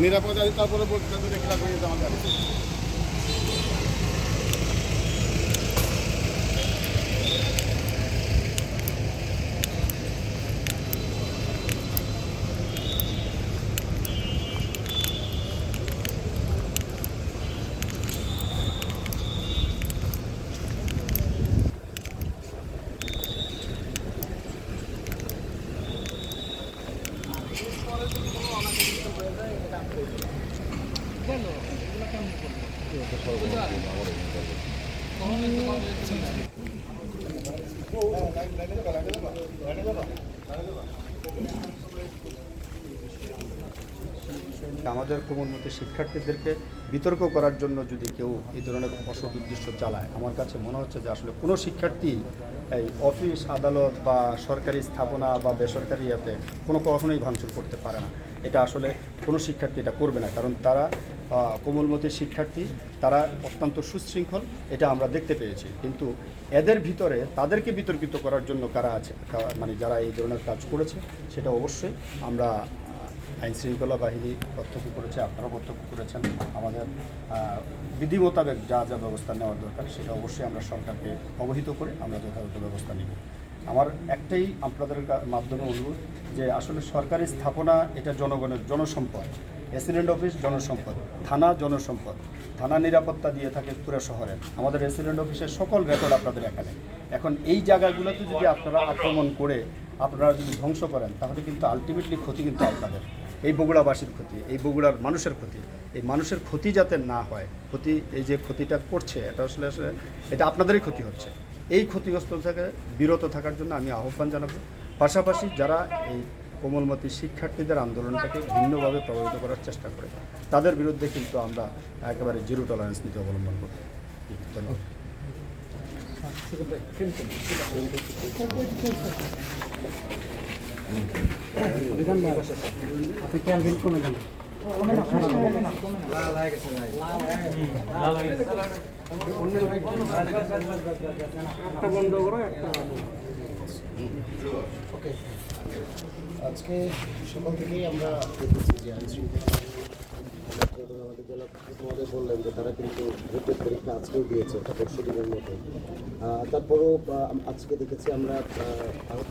নিরাপদে আছে তারপরে বলতে তাদের খেলা করে যেতে আমাদের আমাদের কোমলমতি শিক্ষার্থীদেরকে বিতর্ক করার জন্য যদি কেউ এই ধরনের অসদ উদ্দেশ্য চালায়, আমার কাছে মনে হচ্ছে যে আসলে কোনো শিক্ষার্থী এই অফিস, আদালত বা সরকারি স্থাপনা বা বেসরকারি ইয়াতে কোনো কখনোই ভাঙচুর করতে পারে না। এটা আসলে কোনো শিক্ষার্থী এটা করবে না। কারণ তারা কোমলমতি শিক্ষার্থী, তারা অত্যন্ত সুশৃঙ্খল, এটা আমরা দেখতে পেয়েছি। কিন্তু এদের ভিতরে তাদেরকে বিতর্কিত করার জন্য কারা আছে মানে যারা এই ধরনের কাজ করেছে, সেটা অবশ্যই আমরা আইন শৃঙ্খলা বাহিনী প্রত্যক্ষ করেছে আপনারা প্রত্যক্ষ করেছেন। আমাদের বিধি মোতাবেক যা যা ব্যবস্থা নেওয়ার দরকার, সেটা অবশ্যই আমরা সরকারকে অবহিত করে আমরা যথাযথ ব্যবস্থা নিব। আমার একটাই আপনাদের মাধ্যমে অনুরোধ যে আসলে সরকারি স্থাপনা এটা জনগণের জনসম্পদ। রেসিডেন্ট অফিস জনসম্পদ, থানা জনসম্পদ, থানা নিরাপত্তা দিয়ে থাকে পুরো শহরে। আমাদের রেসিডেন্ট অফিসের সকল রেকর্ড আপনাদের এখানে। এখন এই জায়গাগুলোতে যদি আপনারা আক্রমণ করে আপনারা যদি ধ্বংস করেন, তাহলে কিন্তু আলটিমেটলি ক্ষতি কিন্তু আপনাদের। এই বগুড়াবাসীর ক্ষতি, এই বগুড়ার মানুষের ক্ষতি, এই মানুষের ক্ষতি যাতে না হয়, ক্ষতি, এই যে ক্ষতিটা করছে, এটা আসলে আসলে এটা আপনাদেরই ক্ষতি হচ্ছে। এই ক্ষতিগ্রস্ত থেকে বিরত থাকার জন্য আমি আহ্বান জানাব। পাশাপাশি যারা এই কোমলমতি শিক্ষার্থীদের আন্দোলনটাকে ভিন্নভাবে প্রভাবিত করার চেষ্টা করে, তাদের বিরুদ্ধে কিন্তু আমরা একেবারে জিরো টলারেন্স নীতি অবলম্বন করব। ধন্যবাদ। আজকে সকাল থেকেই আমরা দেখেছি যে আমাদের জেলা মহোদয় বললেন যে তারা কিন্তু ভোটের পরীক্ষা আজকেও দিয়েছে পরশু দিনের মতো। তারপরও আজকে দেখেছি আমরা আহ, আহত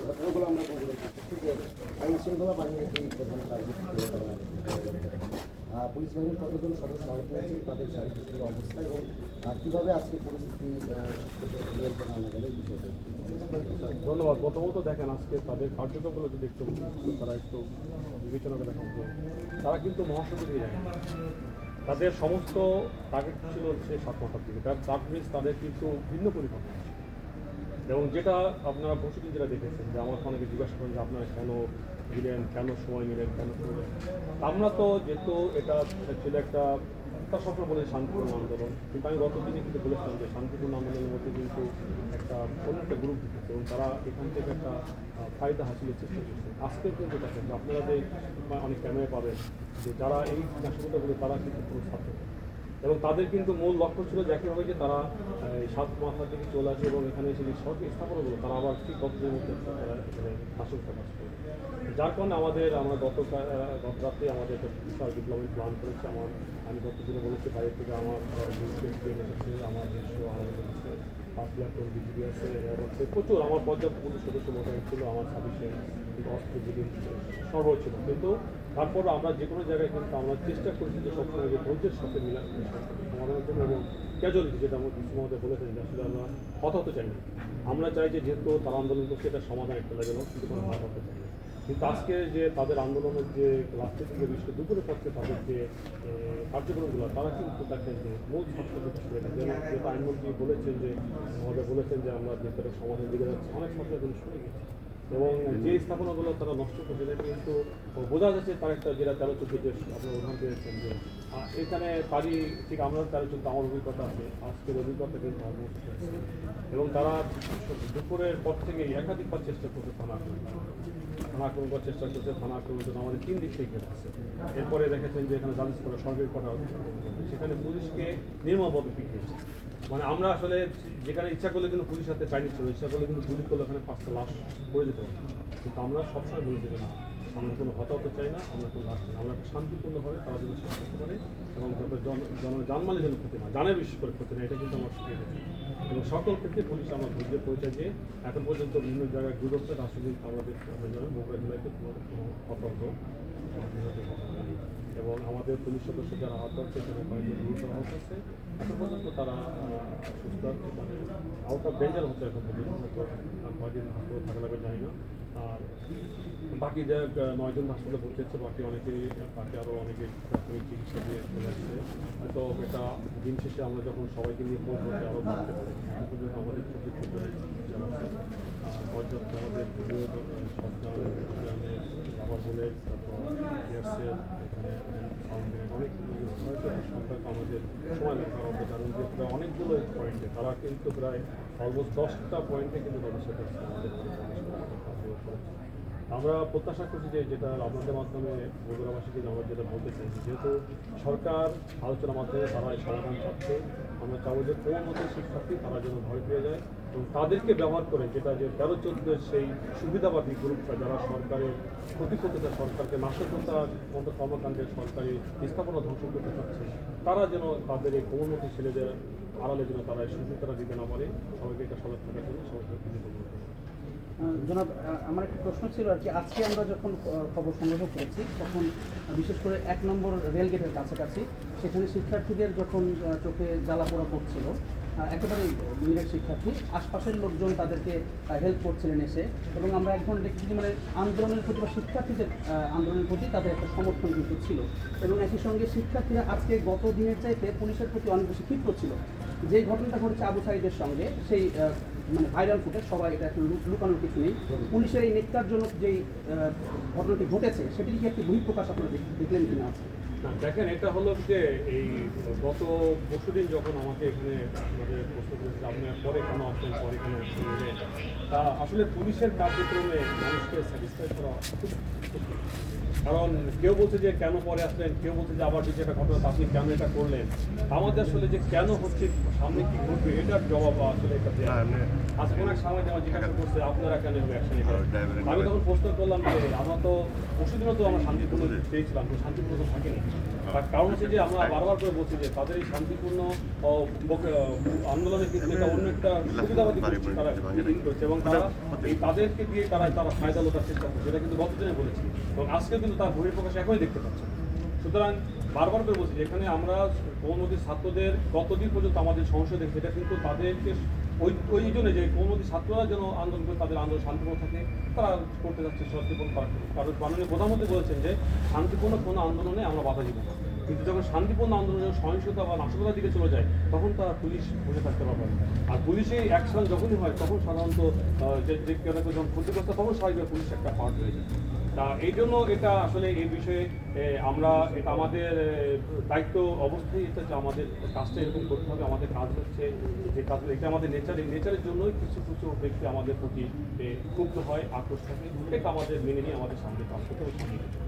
ঘটনাগুলো আমরা বলব যে আইন বাহিনীর একটি প্রধান পুলিশ বাহিনীর কতজন সদস্য আহত হয়েছে তাদের শারীরিক অবস্থা এবং কীভাবে আজকে পরিস্থিতি নিয়ন্ত্রণে আনা গেল ধন্যবাদ। প্রথমত দেখেন আজকে তাদের কার্যক্রমগুলো যদি একটু তারা একটু বিবেচনা করে দেখেন। তারা কিন্তু মহাসড়কে দিয়ে যায়। তাদের সমস্ত টার্গেট ছিল হচ্ছে সাত মাথার দিকে। তার মিনস তাদের কিন্তু ভিন্ন পরিকল্পনা এবং যেটা আপনারা পরশুদিন যেটা দেখেছেন, যে আমার অনেকে জিজ্ঞাসা করেন যে আপনারা কেন দিলেন কেন সময় নিলেন কেন আমরা তো যেহেতু এটা ছিল একটা তা সবসময় বলে শান্তিপূর্ণ আন্দোলন। কিন্তু আমি গত দিনে কিন্তু বলেছিলাম যে শান্তিপূর্ণ আন্দোলনের মধ্যে কিন্তু একটা অন্য একটা গ্রুপ এবং তারা এখান থেকে একটা ফায়দা হাসিলের চেষ্টা করছে। আজকেও কিন্তু দেখেন আপনারা যে অনেক ক্যামেরা পাবেন যে যারা এই নাশকতাগুলো তারা কিন্তু কোনো ছাত্র। এবং তাদের কিন্তু মূল লক্ষ্য ছিল যে একইভাবে যে তারা সাত মাথা থেকে চলে আসে এবং এখানে এসে সরকারি স্থাপনাগুলো তারা আবার ঠিক কতদিনের মধ্যে এখানে নাশকতা কাজ করে যার কারণে আমাদের, আমরা গত গত রাত্রে আমাদের একটা বিশাল ডিপ্লোমেন্ট প্ল্যান করেছি। আমার, আমি গত দিনে বলেছি, বাইরে থেকে আমার এসেছে আমার দেশও আমাদের পাঁচ লাখ করে বিজিবি আছে হচ্ছে প্রচুর, আমার পর্যাপ্ত পুলিশ সদস্য মোটামুটি ছিল, আমার ছাব্বিশে অস্ত্র ছিল কিন্তু তারপর আমরা যে কোনো জায়গায় কিন্তু আমরা চেষ্টা করছি যে সবসময় যে ধৈর্যের সাথে মিলা সমাধানের জন্য এবং ক্যাজুয়ালিটি যেটা আমার মধ্যে বলেছেন যে আসলে আমরা হতাহত চাই না। আমরা চাই যে যেহেতু তারা আন্দোলন করছে, এটা সমাধান একটা লেভেল কিন্তু কোনো হাত হতে চাই না। কিন্তু আজকে যে তাদের আন্দোলনের যে রাত্রে থেকে বিশ্ব দুপুরের পক্ষে তাদের যে কার্যক্রমগুলো, তারা কিন্তু দেখেন যে মূল যেহেতু আইনমন্ত্রী বলেছেন যে, আমাদের বলেছেন যে আমরা যে সমাধান দিকে যাচ্ছি, অনেক কিন্তু শুনে গেছে। এবং যে স্থাপনাগুলো তারা নষ্ট করছে, এটা কিন্তু বোঝা যাচ্ছে তার একটা যেটা তেরো চোদ্দ যে আপনার উদাহরণ পেয়েছেন যে এখানে তারই ঠিক আমরা তেরো চোদ্দ, আমার অভিজ্ঞতা আছে, আজকের অভিজ্ঞতা কিন্তু আছে। এবং তারা দুপুরের পর থেকে একাধিকবার চেষ্টা করছে থানা। থানা আক্রমণ করার চেষ্টা করছে, থানা আক্রমণ জন্য আমাদের তিন দিক থেকে আসছে এরপরে দেখেছেন যে এখানে জালিস করে সরকারি কটা সেখানে পুলিশকে নির্মমভাবে পিটিয়েছে মানে আমরা আসলে যেখানে ইচ্ছা করলে কিন্তু পুলিশ হাতে পাইনি ছিল ইচ্ছা করলে কিন্তু গুলি করলে ওখানে পাঁচটা লাশ পড়ে যেতে পারে। কিন্তু আমরা সবসময় বলে দেবো না, আমরা কোনো হতাহত চাই না, আমরা কোনো লাশ চাই না। আমরা শান্তিপূর্ণভাবে তারা যেন শেষ করতে পারে এবং যাতে জন জন জানমালে যেন ক্ষতি না জানের বিশেষ করে ক্ষতি না এটা কিন্তু আমার দিচ্ছি এবং সকল ক্ষেত্রে পুলিশ আমরা ধৈর্য পরিচয় দিয়ে এখন পর্যন্ত বিভিন্ন জায়গায় গুরুত্ব রাষ্ট্রবিদ আমাদের বগুড়া কোনো কোনো হতাহত। এবং আমাদের পুলিশ সদস্য যারা আহত হচ্ছে তাদের কয়েকজন গুরুতর আহত আছে এখন পর্যন্ত তারা সুস্থ আছে মানে আউট অফ ডেঞ্জার হচ্ছে এখন পর্যন্ত কয়দিন হাসপাতালে থাকা লাগবে জানি না। আর বাকি যে নয়জন হাসপাতালে ভর্তি হচ্ছে, বাকি অনেকে বাকি আরও অনেকে প্রাথমিক চিকিৎসা দিয়ে চলে আসছে। তো এটা দিন শেষে আমরা যখন সবাইকে নিয়ে পৌঁছতে আরও বাড়তে পারি পর্যন্ত আমাদের আছে আর পর্যাপ্ত আমাদের আমাদের সময় কারণ যে প্রায় অনেকগুলো পয়েন্টে তারা কিন্তু প্রায় অলমোস্ট দশটা পয়েন্টে কিন্তু তাদের সাথে আমাদের আমরা প্রত্যাশা করছি যে যেটা আপনাদের মাধ্যমে বগুড়াবাসীকে আমরা যেটা বলতে চাইছি যেহেতু সরকার আলোচনার মাধ্যমে তারা এই সমাধান চাচ্ছে আমরা চাবো যে মতো শিক্ষার্থী, তারা যেন ভয় পেয়ে যায় এবং তাদেরকে ব্যবহার করে যেটা যে তেরো চোদ্দের সেই সুবিধাবাদী গ্রুপটা যারা সরকারের ক্ষতি করতে চায়, সরকারকে নাশকতার মতো কর্মকাণ্ডে সরকারি স্থাপনা ধ্বংস করতে চাচ্ছে, তারা যেন তাদের এই কোমলমতি ছেলেদের আড়ালে যেন তারা এই তারা দিতে না পারে, সবাইকে এটা সজাগ থাকার জন্য কৃতজ্ঞ করতে হবে। আহ, জনাব আমার একটা প্রশ্ন ছিল আর কি, আজকে আমরা যখন খবর সংগ্রহ করেছি, তখন বিশেষ করে এক নম্বর রেলগেটের কাছাকাছি, সেখানে শিক্ষার্থীদের যখন চোখে জ্বালা পোড়া পড়ছিল আহ, একেবারে নিরেট শিক্ষার্থী আশপাশের লোকজন তাদেরকে হেল্প করছিলেন এসে এবং আমরা এখন দেখছি যে মানে আন্দোলনের প্রতি বা শিক্ষার্থীদের আন্দোলনের প্রতি তাদের একটা সমর্থন কিন্তু ছিল। এবং একই সঙ্গে শিক্ষার্থীরা আজকে গত দিনের চাইতে পুলিশের প্রতি অনেক বেশি ক্ষিপ্ত ছিল। যে ঘটনাটা ঘটেছে আবু সাইদের সঙ্গে সেই মানে ভাইরাল ফুটেজ সবাই এটা লুক- লুকানোর কিছু নেই। পুলিশের এই নেককারজনক যেই ঘটনাটি ঘটেছে সেটির কি একটি বহিঃপ্রকাশ আপনারা দেখ- দেখলেন কিনা? আছে দেখেন এটা হলো যে এই গত পরশুদিন যখন আমাকে এখানে আমাদের প্রশ্ন করেছিল আপনি পরে কেন পরে কেন তা আসলে পুলিশের কার্যক্রমে মানুষকে স্যাটিসফাই করা খুব কারণ কেউ বলছে যে কেন পরে আসলেন? কেউ বলছে যে আবার যদি একটা ঘটনা আপনি কেন এটা করলেন? আমাদের আসলে যে কেন হচ্ছে সামনে কি ঘটবে? এটার জবাব আসলে এটা আজকে অনেক সময় যেমন জিজ্ঞাসা করছে আপনারা কেন অ্যাকশন আমি তখন প্রশ্ন করলাম যে আমরা তো পরশুদিনও তো আমরা শান্তিপূর্ণ চেয়েছিলাম কিন্তু শান্তিপূর্ণ তো থাকেনি। তার কারণ হচ্ছে যে আমরা বারবার করে বলছি যে তাদের এই শান্তিপূর্ণ আন্দোলনের কিন্তু এটা অন্য একটা সুবিধাবাদী গোষ্ঠী তারা করছে এবং তারা এই তাদেরকে দিয়ে তারা তারা ফায়দা লোটার চেষ্টা করছে। যেটা কিন্তু গতদিনে বলেছি। এবং আজকে কিন্তু তার বহিঃপ্রকাশ এখনই দেখতে পাচ্ছি। সুতরাং বারবার করে বলছি এখানে আমরা কৌমতি ছাত্রদের গতদিন পর্যন্ত আমাদের সংসদে সেটা কিন্তু তাদেরকে ওই ওই জন্য যে কৌমতি ছাত্ররা যেন আন্দোলন করে তাদের আন্দোলন শান্তিপূর্ণ থাকে তারা করতে যাচ্ছে শান্তিপূর্ণ কারণ মাননীয় প্রধানমন্ত্রী বলেছেন যে শান্তিপূর্ণ কোনো আন্দোলনে আমরা বাধা দিব না। কিন্তু যখন শান্তিপূর্ণ আন্দোলন সহিংসতা বা নাশকতার দিকে চলে যায়, তখন তারা পুলিশ বসে থাকতে পারবে। আর পুলিশে অ্যাকশন যখনই হয়, তখন সাধারণত যে যে যখন ক্ষতিগ্রস্ত তখন স্বাভাবিকভাবে পুলিশ একটা পার্ট হয়ে যায় তা এই জন্য এটা আসলে এই বিষয়ে আমরা এটা আমাদের দায়িত্ব অবস্থায় এটা আমাদের কাজটা এরকম করতে হবে, আমাদের কাজ হচ্ছে যে কাজ, এটা আমাদের নেচার নেচারের জন্যই কিছু কিছু ব্যক্তি আমাদের প্রতি ক্ষুব্ধ হয়, আক্রোশ থাকে এটা আমাদের মেনে নিয়ে আমাদের সামনে কাজ করতে হবে।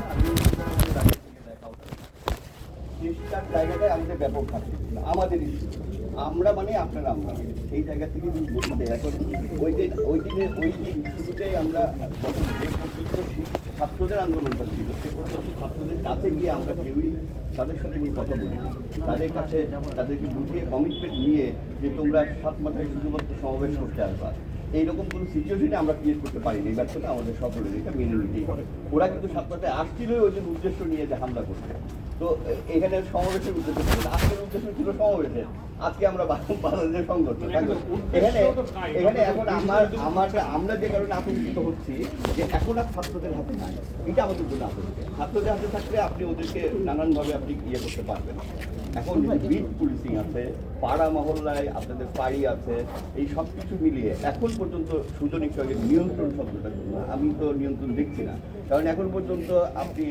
চেষ্টার জায়গাটাই আমাদের ব্যাপক থাকে। আমাদের আমরা মানে আপনারা আমরা। সেই জায়গা থেকে এখন ওই যে ওই দিনে, ওই শুরুতেই আমরা যে ছাত্রদের আন্দোলনটা ছিল সে ছাত্রদের কাছে গিয়ে আমরা কেউই তাদের সাথে নিয়ে কথা বলি তাদের কাছে তাদেরকে বুঝিয়ে কমিটমেন্ট নিয়ে যে তোমরা সাত মাথায় শুধুমাত্র সমাবেশ করতে আসবা। এইরকম কোনো সিচুয়েশনে আমরা ক্রিয়েট করতে পারিনি। এই ব্যর্থতা আমাদের সকলের এটা মেনে নিতেই হবে। ওরা কিন্তু সাত মাথায় আসছিল, ওই জন্য উদ্দেশ্য নিয়ে যে হামলা করতে তো এখানে সমাবেশের উদ্দেশ্য আজকের উদ্দেশ্য ছিল সমাবেশের। আজকে আমরা বাংলাদেশের এখানে এখানে এখন আমার আমার আমরা যে কারণে আতঙ্কিত হচ্ছি, যে এখন আর ছাত্রদের হাতে নাই। এটা আমাদের জন্য আতঙ্ক ছাত্রদের হাতে থাকলে আপনি ওদেরকে নানানভাবে আপনি ইয়ে করতে পারবেন। এখন বিট পুলিশিং আছে, পাড়া মহল্লায় আপনাদের পাড়ি আছে, এই সব কিছু মিলিয়ে এখন পর্যন্ত সুজন একটু আগে নিয়ন্ত্রণ শব্দটা আমি তো নিয়ন্ত্রণ দেখছি না। কারণ এখন পর্যন্ত আপনি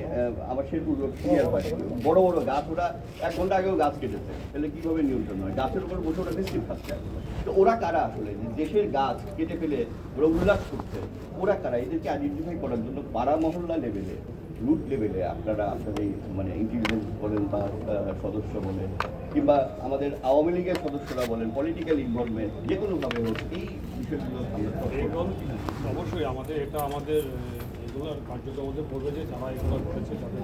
আমার রোড ক্লিয়ার হয় বড় বড় গাছ, ওরা এক ঘণ্টা আগেও গাছ কেটেছে। তাহলে কীভাবে নিয়ন্ত্রণ হয়? গাছের উপর বসে ওরা বৃষ্টি খাচ্ছে তো ওরা কারা আসলে? দেশের গাছ কেটে ফেলে ওরা উল্লাস করছে, ওরা কারা? এদেরকে আইডেন্টিফাই করার জন্য পাড়া মহল্লা লেভেলে রুট লেভেলে আপনারা, আপনাদের মানে ইন্টেলিজেন্স বলেন বা সদস্য বলেন, কিংবা আমাদের আওয়ামী লীগের সদস্যরা বলেন পলিটিক্যাল ইনভলভমেন্ট যে কোনোভাবে হোক, এই বিষয়গুলো অবশ্যই আমাদের, এটা আমাদের এগুলোর পড়বে যে যারা এগুলো করেছে তাদের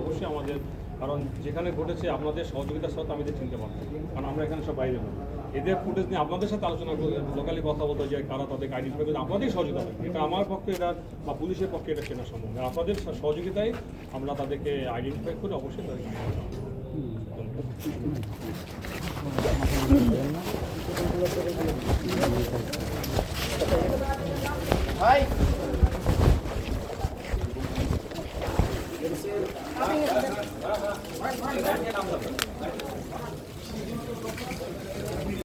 অবশ্যই আমাদের কারণ যেখানে ঘটেছে আপনাদের সহযোগিতার সাথে আমি চিনতে পারতাম। কারণ আমরা এখানে সব বাইরে যাব এদের ফুটেজ নিয়ে আপনাদের সাথে আলোচনা করে লোকালি কথা বলতে যায়, কারা তাদেরকে আইডেন্টিফাই করে আপনাদের সহযোগিতা লাগে এটা আমার পক্ষে এটা বা পুলিশের পক্ষে এটা চেনা সম্ভব আপনাদের সহযোগিতায় আমরা তাদেরকে আইডেন্টিফাই করে অবশ্যই তাদেরকে Thank you. Thank you.